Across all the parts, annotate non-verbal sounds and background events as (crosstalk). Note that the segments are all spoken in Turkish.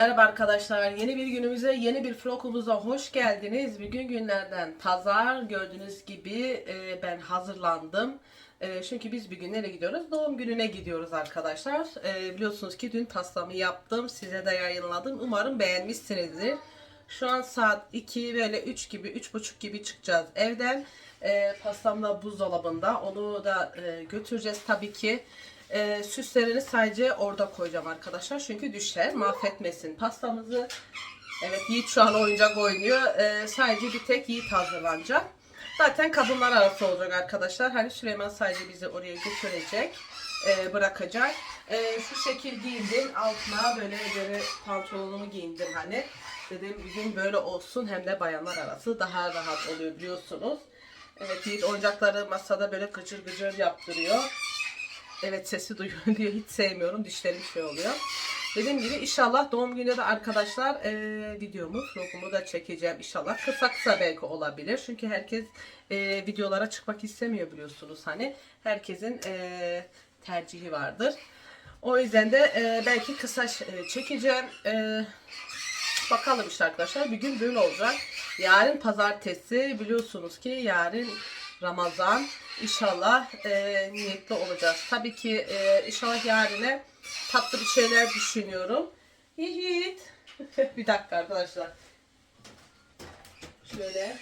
Merhaba arkadaşlar. Yeni bir günümüze, yeni bir vlogumuza hoş geldiniz. Bugün günlerden pazar. Gördüğünüz gibi e, ben hazırlandım. E, çünkü biz bir gün nereye gidiyoruz? Doğum gününe gidiyoruz arkadaşlar. E, biliyorsunuz ki dün pastamı yaptım. Size de yayınladım. Umarım beğenmişsinizdir. Şu an saat 2 böyle 3 gibi, 3.30 gibi çıkacağız evden. E, pastam da buzdolabında. Onu da e, götüreceğiz tabii ki. E, süslerini sadece orada koyacağım arkadaşlar. Çünkü düşer. Mahvetmesin pastamızı. Evet Yiğit şu an oyuncak oynuyor. E, sadece bir tek Yiğit hazırlanacak. Zaten kadınlar arası olacak arkadaşlar. Hani Süleyman sadece bizi oraya götürecek. e, bırakacak. E, şu şekil giyindim. Altına böyle böyle pantolonumu giyindim hani. Dedim bir gün böyle olsun hem de bayanlar arası daha rahat oluyor biliyorsunuz. Evet Yiğit oyuncakları masada böyle gıcır gıcır yaptırıyor. Evet sesi duyuyor (laughs) diye hiç sevmiyorum. Dişlerim şey oluyor. Dediğim gibi inşallah doğum günü de arkadaşlar e, videomu, vlogumu da çekeceğim inşallah. Kısa kısa belki olabilir. Çünkü herkes e, videolara çıkmak istemiyor biliyorsunuz. Hani herkesin e, tercihi vardır. O yüzden de e, belki kısa e, çekeceğim. E, bakalım işte arkadaşlar. Bir gün böyle olacak. Yarın pazartesi biliyorsunuz ki yarın Ramazan. İnşallah e, niyetli olacağız. Tabii ki e, inşallah yarine tatlı bir şeyler düşünüyorum. Yiğit. (laughs) bir dakika arkadaşlar. Şöyle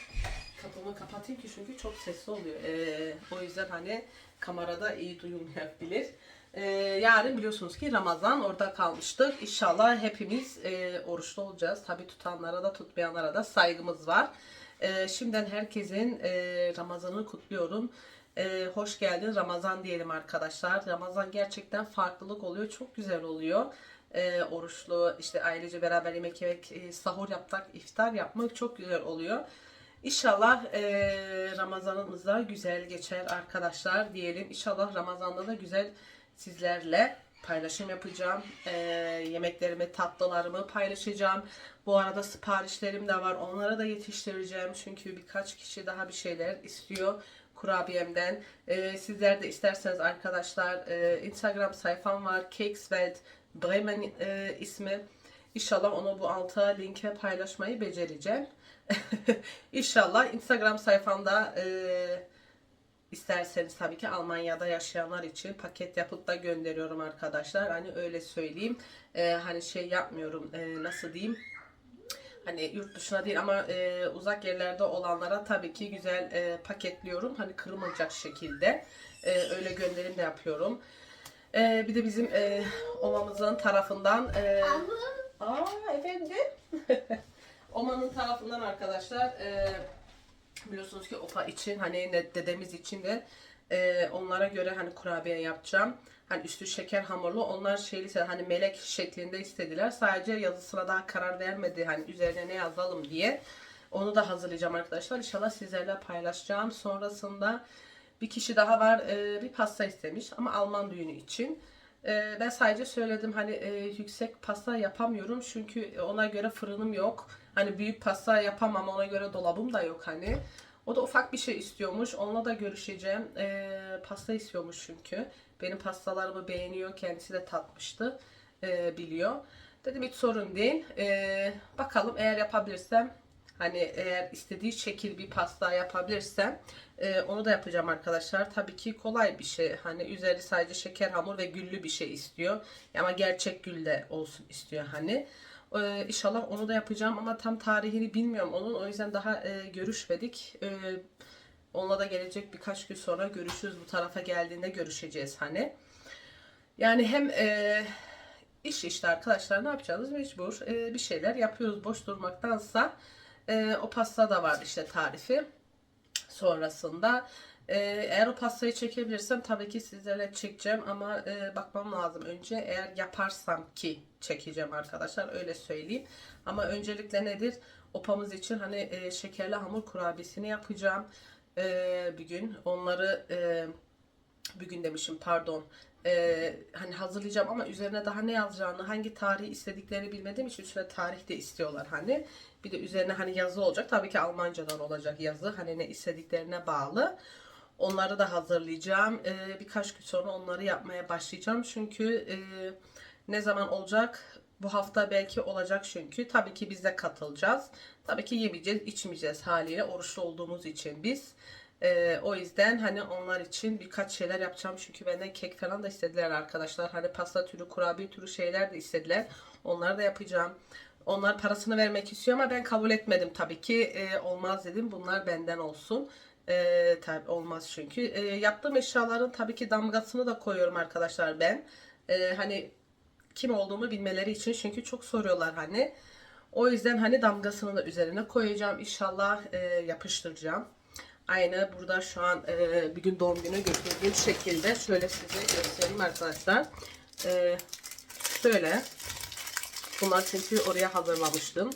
kapımı kapatayım ki çünkü çok sesli oluyor. E, o yüzden hani kamerada iyi duyulmayabilir. E, yarın biliyorsunuz ki Ramazan orada kalmıştık. İnşallah hepimiz e, oruçlu olacağız. Tabii tutanlara da tutmayanlara da saygımız var. E, şimdiden herkesin e, Ramazan'ını kutluyorum. E, hoş geldin Ramazan diyelim arkadaşlar. Ramazan gerçekten farklılık oluyor. Çok güzel oluyor. E, oruçlu işte ailece beraber yemek yemek, e, sahur yapmak, iftar yapmak çok güzel oluyor. İnşallah e, Ramazanımız da güzel geçer arkadaşlar diyelim. İnşallah Ramazan'da da güzel sizlerle paylaşım yapacağım. E, yemeklerimi, tatlılarımı paylaşacağım. Bu arada siparişlerim de var. Onlara da yetiştireceğim. Çünkü birkaç kişi daha bir şeyler istiyor kurabiyemden. E, sizler de isterseniz arkadaşlar e, Instagram sayfam var. Cakeswelt Bremen e, ismi. İnşallah onu bu alta linke paylaşmayı becereceğim. (laughs) İnşallah Instagram sayfamda e, isterseniz tabii ki Almanya'da yaşayanlar için paket yapıp da gönderiyorum arkadaşlar. Hani öyle söyleyeyim. E, hani şey yapmıyorum. E, nasıl diyeyim? Hani yurt dışına değil ama e, uzak yerlerde olanlara tabii ki güzel e, paketliyorum. Hani kırılmayacak şekilde. E, öyle gönderim de yapıyorum. E, bir de bizim e, ovamızın tarafından e, Aa efendim. (laughs) Oman'ın tarafından arkadaşlar e, biliyorsunuz ki Opa için hani dedemiz için de e, onlara göre hani kurabiye yapacağım. Hani üstü şeker hamurlu. Onlar şeyli hani melek şeklinde istediler. Sadece yazısına daha karar vermedi hani üzerine ne yazalım diye. Onu da hazırlayacağım arkadaşlar. İnşallah sizlerle paylaşacağım. Sonrasında bir kişi daha var e, bir pasta istemiş ama Alman düğünü için. E, ben sadece söyledim hani e, yüksek pasta yapamıyorum çünkü ona göre fırınım yok. Hani büyük pasta yapamam ona göre dolabım da yok hani. O da ufak bir şey istiyormuş. Onunla da görüşeceğim. E, pasta istiyormuş çünkü. Benim pastalarımı beğeniyor. Kendisi de tatmıştı. E, biliyor. Dedim hiç sorun değil. E, bakalım eğer yapabilirsem Hani eğer istediği şekil bir pasta yapabilirsem e, onu da yapacağım arkadaşlar. Tabii ki kolay bir şey. Hani üzeri sadece şeker hamur ve güllü bir şey istiyor. Ama gerçek gül de olsun istiyor hani. E, inşallah onu da yapacağım ama tam tarihini bilmiyorum onun. O yüzden daha e, görüşmedik. E, onunla da gelecek birkaç gün sonra görüşürüz. Bu tarafa geldiğinde görüşeceğiz hani. Yani hem e, iş işte arkadaşlar ne yapacağız mecbur e, bir şeyler yapıyoruz boş durmaktansa. E, o pasta da var işte tarifi. Sonrasında e, eğer o pastayı çekebilirsem tabii ki sizlere çekeceğim ama e, bakmam lazım önce. Eğer yaparsam ki çekeceğim arkadaşlar öyle söyleyeyim. Ama öncelikle nedir? Opamız için hani e, şekerli hamur kurabiyesini yapacağım. E, bir gün onları e, bir gün demişim pardon. Ee, hani hazırlayacağım ama üzerine daha ne yazacağını hangi tarihi istediklerini bilmediğim için üstüne tarih de istiyorlar hani. Bir de üzerine hani yazı olacak. Tabii ki Almancadan olacak yazı. Hani ne istediklerine bağlı. Onları da hazırlayacağım. Ee, birkaç gün sonra onları yapmaya başlayacağım. Çünkü e, ne zaman olacak? Bu hafta belki olacak çünkü. Tabii ki biz de katılacağız. Tabii ki yemeyeceğiz, içmeyeceğiz haliyle oruçlu olduğumuz için biz. Ee, o yüzden hani onlar için birkaç şeyler yapacağım. Çünkü benden kek falan da istediler arkadaşlar. Hani pasta türü, kurabiye türü şeyler de istediler. Onları da yapacağım. Onlar parasını vermek istiyor ama ben kabul etmedim tabii ki. Ee, olmaz dedim. Bunlar benden olsun. Ee, tabii olmaz çünkü. Ee, yaptığım eşyaların tabii ki damgasını da koyuyorum arkadaşlar ben. Ee, hani kim olduğumu bilmeleri için çünkü çok soruyorlar hani. O yüzden hani damgasını da üzerine koyacağım. İnşallah e, yapıştıracağım. Aynı burada şu an e, bir gün doğum günü götürdüğüm şekilde şöyle size göstereyim arkadaşlar. E, şöyle bunlar çünkü oraya hazırlamıştım.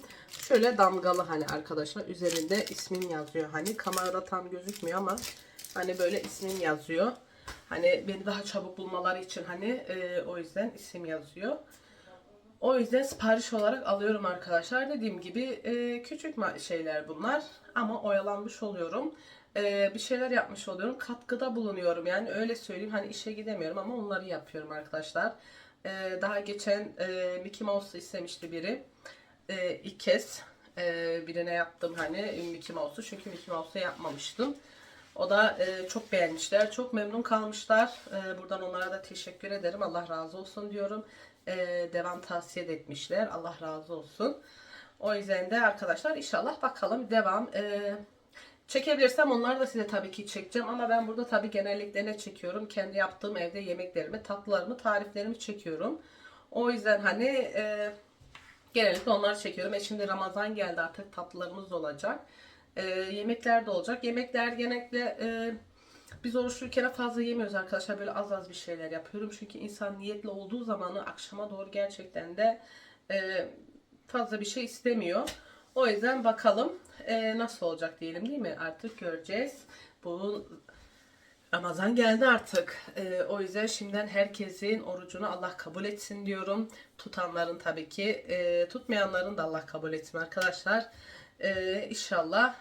Şöyle damgalı hani arkadaşlar üzerinde ismin yazıyor. Hani kamerada tam gözükmüyor ama hani böyle ismin yazıyor. Hani beni daha çabuk bulmaları için hani e, o yüzden isim yazıyor. O yüzden sipariş olarak alıyorum arkadaşlar. Dediğim gibi e, küçük şeyler bunlar ama oyalanmış oluyorum. E, bir şeyler yapmış oluyorum. Katkıda bulunuyorum yani öyle söyleyeyim. Hani işe gidemiyorum ama onları yapıyorum arkadaşlar. E, daha geçen e, Mickey Mouse istemişti biri. E, ilk kez e, birine yaptım hani Mickey Mouse'u çünkü Mickey Mouse'u yapmamıştım. O da e, çok beğenmişler. Çok memnun kalmışlar. E, buradan onlara da teşekkür ederim. Allah razı olsun diyorum. E, devam tavsiye etmişler. Allah razı olsun. O yüzden de arkadaşlar inşallah bakalım devam. E, çekebilirsem onları da size tabii ki çekeceğim. Ama ben burada tabii genellikle ne çekiyorum? Kendi yaptığım evde yemeklerimi, tatlılarımı, tariflerimi çekiyorum. O yüzden hani e, genellikle onları çekiyorum. E şimdi Ramazan geldi artık tatlılarımız olacak. E, yemekler de olacak. Yemekler genellikle e, biz oruçluyken fazla yemiyoruz arkadaşlar. Böyle az az bir şeyler yapıyorum. Çünkü insan niyetli olduğu zamanı akşama doğru gerçekten de e, fazla bir şey istemiyor. O yüzden bakalım e, nasıl olacak diyelim değil mi? Artık göreceğiz. Bu Ramazan geldi artık. E, o yüzden şimdiden herkesin orucunu Allah kabul etsin diyorum. Tutanların tabii ki. E, tutmayanların da Allah kabul etsin arkadaşlar. E, inşallah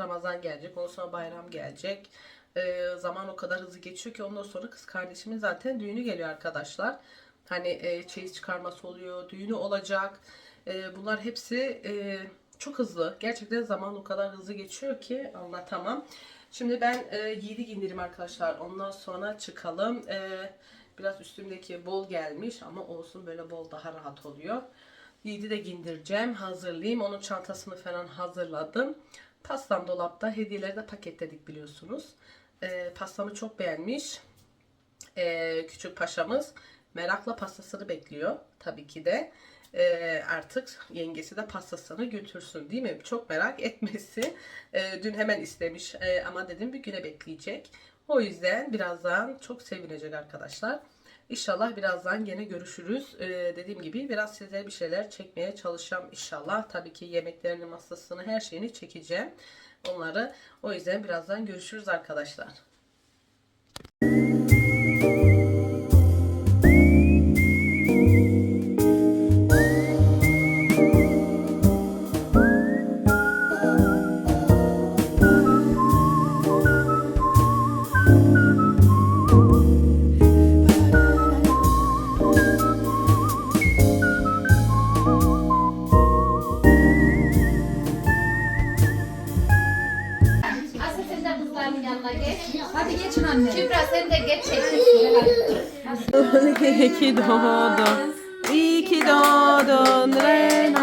Ramazan gelecek. Ondan sonra bayram gelecek. E, zaman o kadar hızlı geçiyor ki ondan sonra kız kardeşimin zaten düğünü geliyor arkadaşlar. Hani e, çeyiz çıkarması oluyor, düğünü olacak. E, bunlar hepsi e, çok hızlı. Gerçekten zaman o kadar hızlı geçiyor ki anlatamam. Şimdi ben e, giydi giyindireyim arkadaşlar. Ondan sonra çıkalım. E, biraz üstümdeki bol gelmiş ama olsun böyle bol daha rahat oluyor. Yiğidi de gindireceğim. Hazırlayayım. Onun çantasını falan hazırladım. Pastam dolapta. Hediyeleri de paketledik biliyorsunuz. E, pastamı çok beğenmiş. E, küçük paşamız merakla pastasını bekliyor. Tabii ki de. E, artık yengesi de pastasını götürsün değil mi? Çok merak (laughs) etmesi. E, dün hemen istemiş E, ama dedim bir güne bekleyecek. O yüzden birazdan çok sevinecek arkadaşlar. İnşallah birazdan gene görüşürüz. Ee, dediğim gibi biraz size bir şeyler çekmeye çalışacağım inşallah. Tabii ki yemeklerini, masasını, her şeyini çekeceğim. Onları. O yüzden birazdan görüşürüz arkadaşlar. İyi ki doğdun. İyi ki doğdun. Re